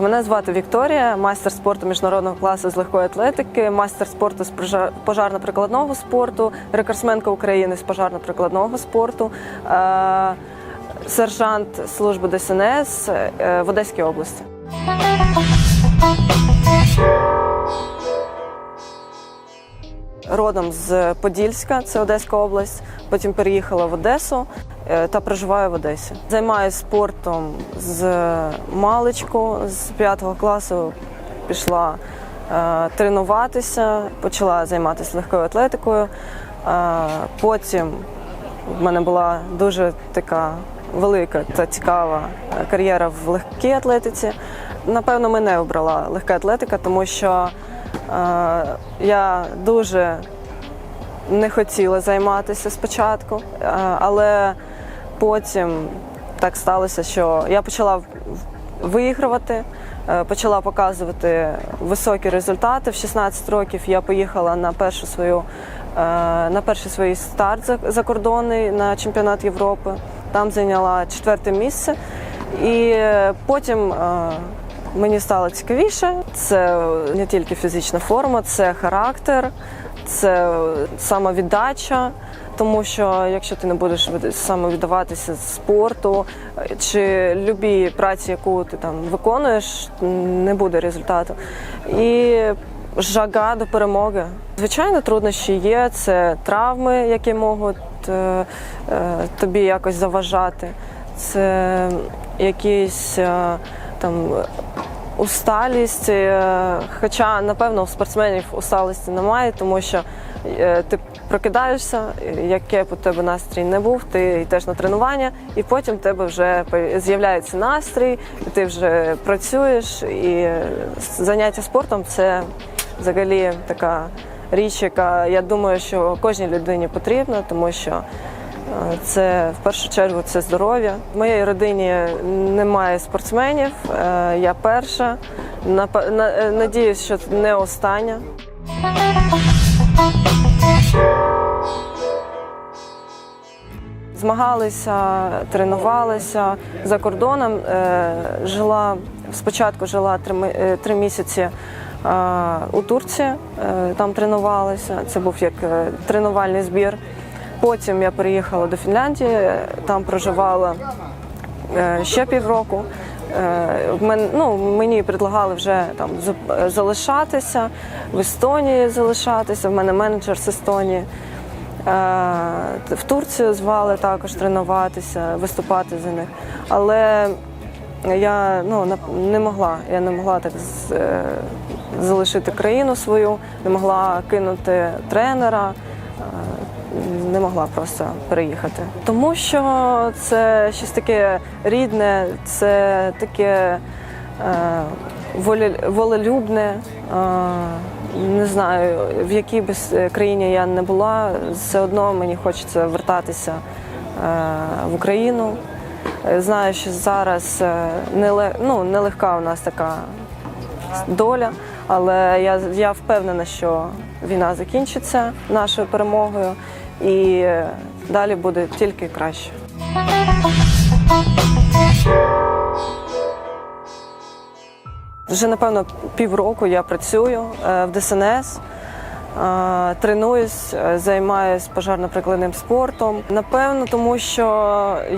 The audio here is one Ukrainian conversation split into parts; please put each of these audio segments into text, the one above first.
Мене звати Вікторія, майстер спорту міжнародного класу з легкої атлетики, майстер спорту з пожарно-прикладного спорту, рекордсменка України з пожарно-прикладного спорту, е, сержант служби ДСНС е, в Одеській області. Родом з Подільська, це Одеська область. Потім переїхала в Одесу та проживаю в Одесі. Займаюся спортом з маличку, з 5 класу пішла е, тренуватися, почала займатися легкою атлетикою. Е, потім в мене була дуже така велика та цікава е, кар'єра в легкій атлетиці. Напевно, мене обрала легка атлетика, тому що е, я дуже не хотіла займатися спочатку, е, але потім так сталося, що я почала виігрувати, е, почала показувати високі результати. В 16 років я поїхала на першу свою е, на перший свій старт за- закордонний на чемпіонат Європи. Там зайняла четверте місце. І потім е, мені стало цікавіше. Це не тільки фізична форма, це характер, це самовіддача. Тому що якщо ти не будеш від- самовіддаватися спорту е, чи любій праці, яку ти там виконуєш, не буде результату. І жага до перемоги. Звичайно, труднощі є. Це травми, які можуть е, е, тобі якось заважати. Це якісь там усталість. е, Хоча, напевно, у спортсменів усталості немає, тому що е, ти прокидаєшся, яке б у тебе настрій не був, ти йдеш на тренування, і потім в тебе вже з'являється настрій, ти вже працюєш. І заняття спортом це взагалі така річ, яка я думаю, що кожній людині потрібна, тому що це в першу чергу це здоров'я. В моїй родині немає спортсменів. е, Я перша. Е, Надіюсь, що не остання. Змагалися, тренувалися за кордоном. е, Жила спочатку жила три, місяці у Турції, там тренувалася. Це був як тренувальний збір. Потім я переїхала до Фінляндії, там проживала е, ще півроку. Е, ну, мені предлагали вже там залишатися в Естонії залишатися. В мене менеджер з Естонії. Е, В Турцію звали також тренуватися, виступати за них. Але я ну, не могла. Я не могла так залишити країну свою, не могла кинути тренера. Е, Не могла просто переїхати, тому що це щось таке рідне, це таке е, волелюбне. Е, не знаю, в якій би країні я не була, все одно мені хочеться вертатися е, в Україну. Е, Знаю, що зараз е, ну, нелегка у нас така доля, але я, я впевнена, що війна закінчиться нашою перемогою і далі буде тільки краще. Вже напевно півроку я працюю е, в ДСНС. е, Тренуюсь, е, займаюсь пожарно-прикладним спортом. Напевно, тому що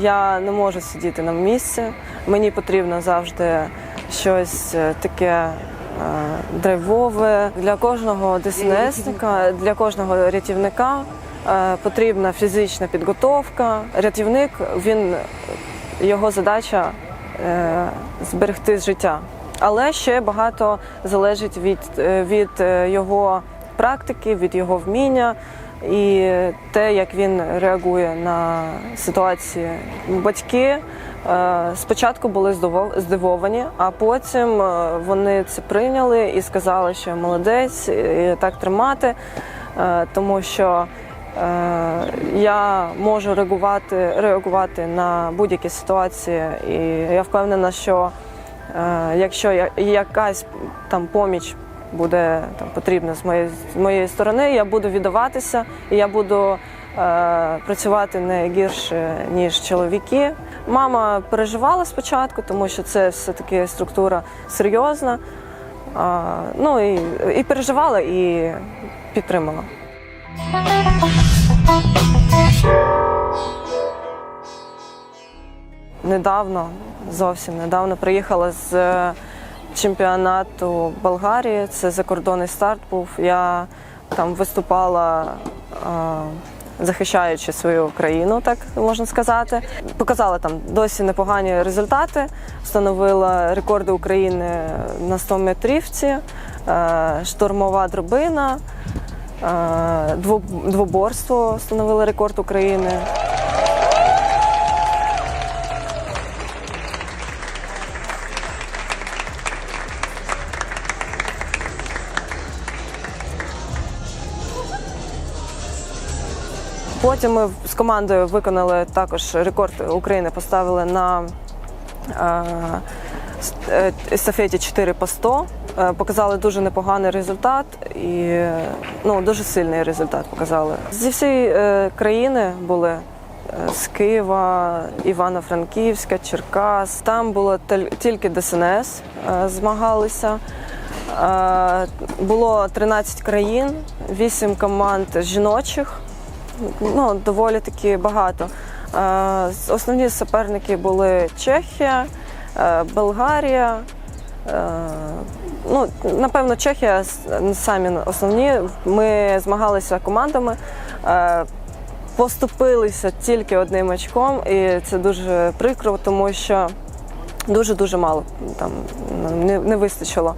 я не можу сидіти на місці. Мені потрібно завжди щось таке драйвове. Для кожного ДСНСника, для кожного рятівника е, потрібна фізична підготовка. Рятівник він його задача е, зберегти життя. Але ще багато залежить від, е, від е, його практики, від його вміння і те, як він реагує на ситуації. Батьки е, спочатку були здиво- здивовані, а потім е, вони це прийняли і сказали, що молодець, і так тримати, е, тому що Е, Я можу реагувати, реагувати на будь-які ситуації, і я впевнена, що е, якщо якась там поміч буде там потрібна з моєї з моєї сторони, я буду віддаватися, і я буду е, працювати не гірше ніж чоловіки. Мама переживала спочатку, тому що це все-таки структура серйозна. А, ну і, і переживала, і підтримала. Недавно, зовсім недавно приїхала з е, чемпіонату Болгарії. Це закордонний старт був. Я там виступала, е, захищаючи свою країну, так можна сказати. Показала там досі непогані результати. Встановила рекорди України на 100 метрівці, е, штурмова дробина, е, двоборство встановила рекорд України. Потім ми з командою виконали також рекорд України, поставили на е, е, естафеті 4 по 100. Е, Показали дуже непоганий результат і ну, дуже сильний результат показали. Зі всієї країни були з Києва, Івано-Франківська, Черкас. Там було тільки ДСНС змагалися. Було 13 країн, 8 команд жіночих ну, доволі таки багато. Е, Основні суперники були Чехія, е, Болгарія. е, Ну, напевно, Чехія самі основні. Ми змагалися командами, поступилися тільки одним очком, і це дуже прикро, тому що дуже-дуже мало там не, не вистачило.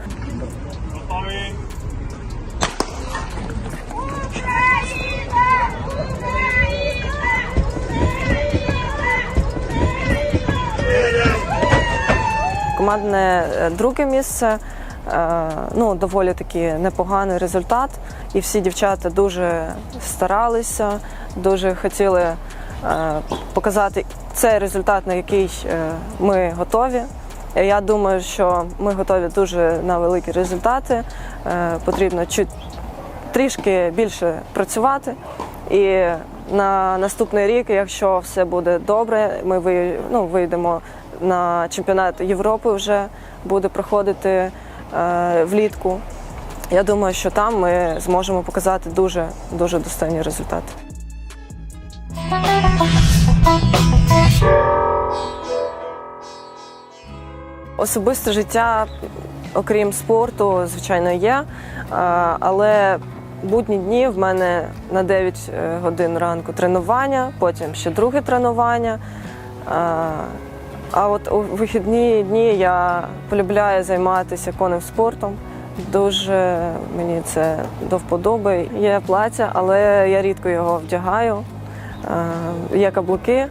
Командне е, друге місце. е, Ну, доволі таки непоганий результат. І всі дівчата дуже старалися, дуже хотіли е, показати цей результат, на який ми готові. Я думаю, що ми готові дуже на великі результати. Потрібно трішки більше працювати. І на наступний рік, якщо все буде добре, ми ну, вийдемо на чемпіонат Європи вже буде проходити е, влітку. Я думаю, що там ми зможемо показати дуже дуже достойні результати. Особисте життя, окрім спорту, звичайно, є. Е, Але будні дні в мене на 9 е, годин ранку тренування, потім ще друге тренування. А от у вихідні дні я полюбляю займатися конним спортом. Дуже мені це до вподоби. Є плаття, але я рідко його вдягаю. Е, Є каблуки,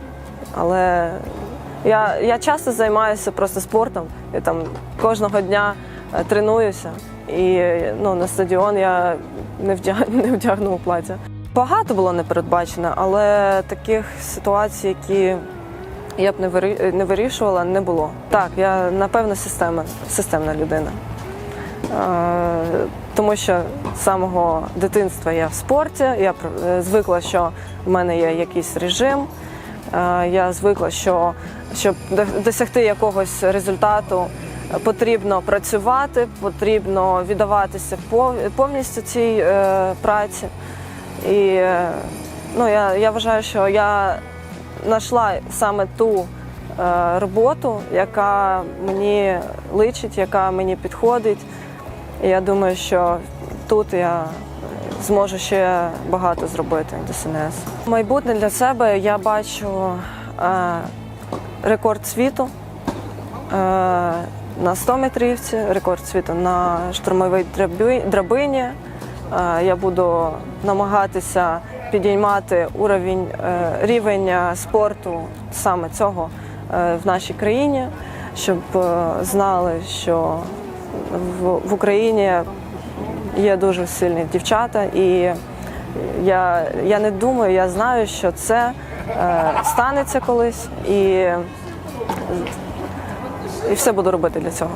але я, я часто займаюся просто спортом. Я там кожного дня е, тренуюся. І ну, на стадіон я не, вдяг, не вдягну плаття. Багато було не передбачено, але таких ситуацій, які я б не, вирі- не вирішувала, не було. Так, я напевно система, системна людина. Е, Тому що з самого дитинства я в спорті, я е, звикла, що в мене є якийсь режим. Е, Я звикла, що щоб досягти якогось результату, потрібно працювати, потрібно віддаватися пов- повністю цій праці. І ну, я, я вважаю, що я знайшла саме ту е, роботу, яка мені личить, яка мені підходить. І я думаю, що тут я зможу ще багато зробити в ДСНС. Майбутнє для себе я бачу е, рекорд світу е, на 100 метрівці, рекорд світу на штурмовій драбині. Я буду намагатися підіймати уровень, е, рівень е, спорту саме цього е, в нашій країні, щоб знали, що в, Україні є дуже сильні дівчата, і я, я не думаю, я знаю, що це станеться колись, і, і все буду робити для цього.